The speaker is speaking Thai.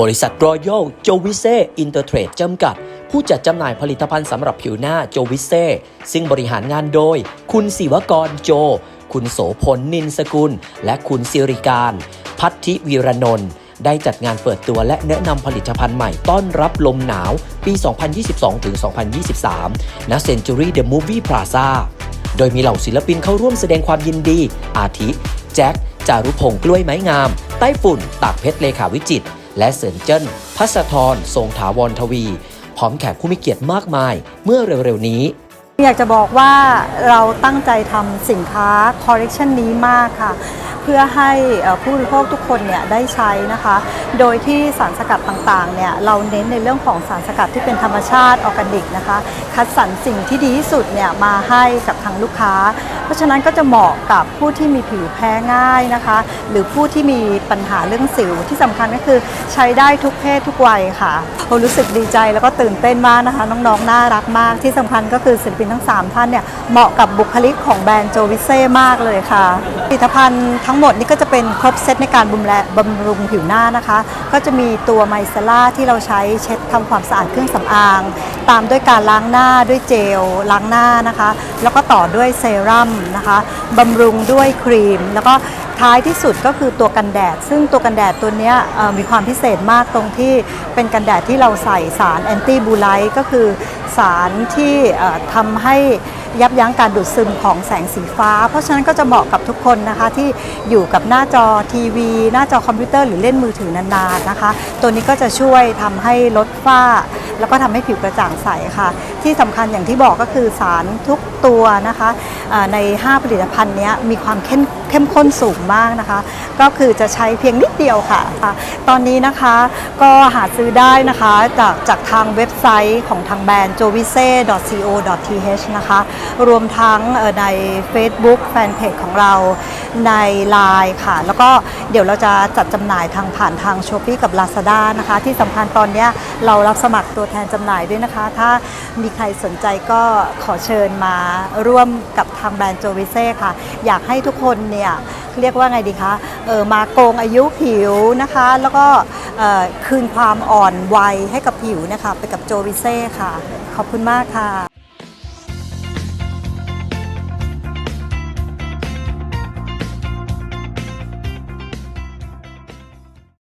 บริษัทรอยัลโจวิเซอินเตอร์เทรดจำกัด ผู้จัดจำหน่ายผลิตภัณฑ์สำหรับผิวหน้าโจวิเซซึ่งบริหารงานโดย คุณศิวกรโจ คุณโสพลนินสกุล และคุณสิริการ พัทธิวีรนนท์ได้จัดงานเปิดตัวและแนะนำผลิตภัณฑ์ใหม่ต้อนรับลมหนาวปี 2022 ถึง 2023 ณ Century The Movie Plaza โดยมีเหล่าศิลปินเข้าร่วมแสดงความยินดี อาทิ แจ็ค จารุพงษ์กล้วยไม้งามไต้ฝุ่น ตากเพชรเลขาวิจิตร และเสินเจิ้นพัสธรทรงถาวรทวี พร้อมแขกผู้มีเกียรติมากมาย เมื่อเร็วๆนี้ อยากจะบอกว่าเราตั้งใจทำสินค้าคอลเลกชันนี้มากค่ะ เพื่อให้ผู้บริโภคทุกคนเนี่ยได้ใช้นะคะ โดยที่สารสกัดต่างๆเนี่ยเราเน้นในเรื่องของสารสกัดที่เป็นธรรมชาติออร์แกนิกนะคะ คัดสรรสิ่งที่ดีที่สุดเนี่ยมาให้กับทางลูกค้า เพราะฉะนั้นก็จะเหมาะกับผู้ที่มีผิวแพ้ง่ายนะคะ หรือผู้ที่มีปัญหาเรื่องสิวที่สำคัญก็คือใช้ได้ทุกเพศทุกวัยค่ะผมรู้สึกดีใจแล้วก็ตื่นเต้นมากนะคะ น้องๆน่ารักมากที่สำคัญก็คือศิลปินทั้ง 3 ท่านเนี่ยเหมาะกับบุคลิกของแบรนด์โจวิเซ่มากเลยค่ะ ลิตภัณฑ์ทั้งหมดนี่ก็จะเป็นครบเซตในการบำแลบำรุงผิวหน้านะคะ ก็จะมีตัวไมเซล่าที่เราใช้เช็ดทำความสะอาดเครื่องสำอาง ตามด้วยการล้างหน้าด้วยเจลล้างหน้านะคะ แล้วก็ต่อด้วยเซรั่มนะคะบำรุงด้วยครีม แล้วก็ท้ายที่สุดก็คือตัวกันแดด ซึ่งตัวกันแดดตัวนี้มีความพิเศษมากตรงที่เป็นกันแดดที่เราใส่สารแอนตี้บูไลท์ก็คือสารที่ทำให้ ยับยั้งการดูดซึมของแสงสีฟ้า เพราะฉะนั้นก็จะเหมาะกับทุกคนนะคะที่อยู่กับหน้าจอทีวี หน้าจอคอมพิวเตอร์หรือเล่นมือถือนานๆนะคะ ตัวนี้ก็จะช่วยทำให้ลดฝ้า แล้วก็ทำให้ผิวกระจ่างใสค่ะ ที่สำคัญอย่างที่บอกก็คือสารทุกตัวนะคะใน 5 ผลิตภัณฑ์นี้มีความเข้มเข้มข้นสูงมากนะคะ ก็คือจะใช้เพียงนิดเดียวค่ะอะตอนนี้นะคะก็หาซื้อได้นะคะจากจากทางเว็บไซต์ของทางแบรนด์ jovise.co.th นะคะรวมทั้งใน Facebook แฟนเพจของเราใน Line ค่ะ แล้วก็เดี๋ยวเราจะจัดจำหน่ายทางผ่านทาง s h อ p e e กับ Lazada นะคะ ที่สำคัญตอนนี้เรารับสมัครตัวแทนจำหน่ายด้วยนะคะ ถ้ามีใครสนใจก็ขอเชิญมาร่วมกับทางแบรนด์โจวิเซ่ค่ะ อยากให้ทุกคนเนี่ยเรียกว่าไงดีคะ เออมาโกงอายุผิวนะคะ แล้วก็คืนความอ่อนวัยให้กับผิวนะคะ ไปกับโจวิเซ่ค่ะ ขอบคุณมากค่ะ